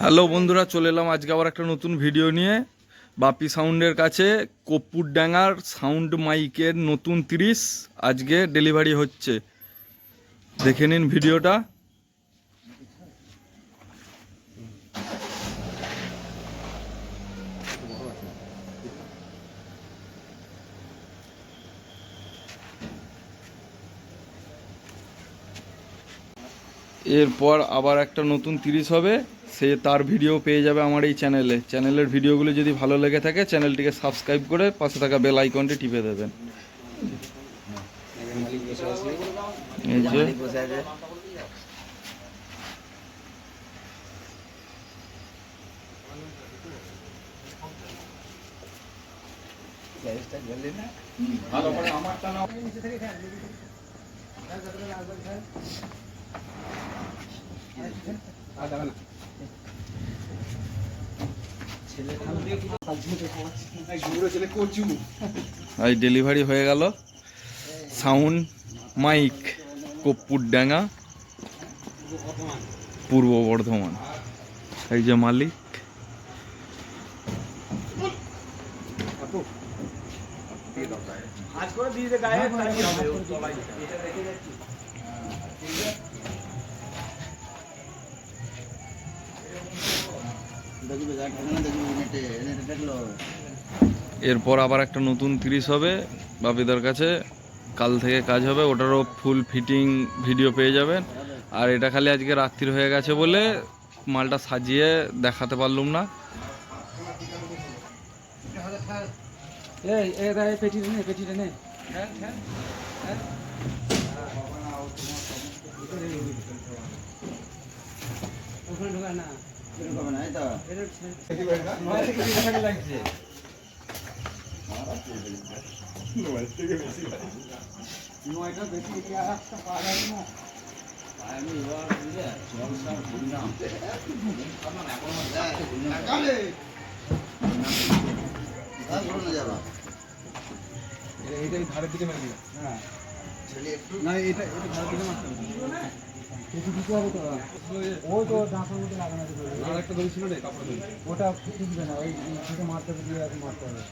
Hello বন্ধুরা, চলে এলাম আজকে আবার একটা নতুন ভিডিও নিয়ে। বাপি সাউন্ডের কাছে কপ্পুর ডাঙ্গার সাউন্ড মাইকের নতুন তিরিশ আজকে ডেলিভারি হচ্ছে। দেখে নিন ভিডিওটা এরপর আবার একটা নতুন তিরিশ হবে, সে তার ভিডিও পেয়ে যাবে আমার এই চ্যানেলে চ্যানেলের ভিডিওগুলো যদি ভালো লেগে থাকে চ্যানেলটিকে সাবস্ক্রাইব করে পাশে থাকা বেল আইকনটি টিপে দেবেন। আজ ডেলিভারি হয়ে গেল। সাউন্ড মাইক কপ্পুর ডাঙ্গা পূর্ব বর্ধমান। এই যে মালিক। এরপর আবার একটা নতুন তিরিশ হবে বাপিদার কাছে। কাল থেকে কাজ হবে, ওটারও ফুল ফিটিং ভিডিও পেয়ে যাবেন। আর এটা খালি আজকে রাত্রির হয়ে গেছে বলে মালটা সাজিয়ে দেখাতে পারলুম না। ঢোকা না। এইটা ধারের দিকে মেরে দিলাম। হ্যাঁ। না এটা এটা ধারের দিকে মারতে কিছু দিতে হবে তো। ওই তো ডাঁসার মধ্যে লাগানো আছে ওটা ঠিক না ওই মারতে হবে দিয়ে মারতে হবে।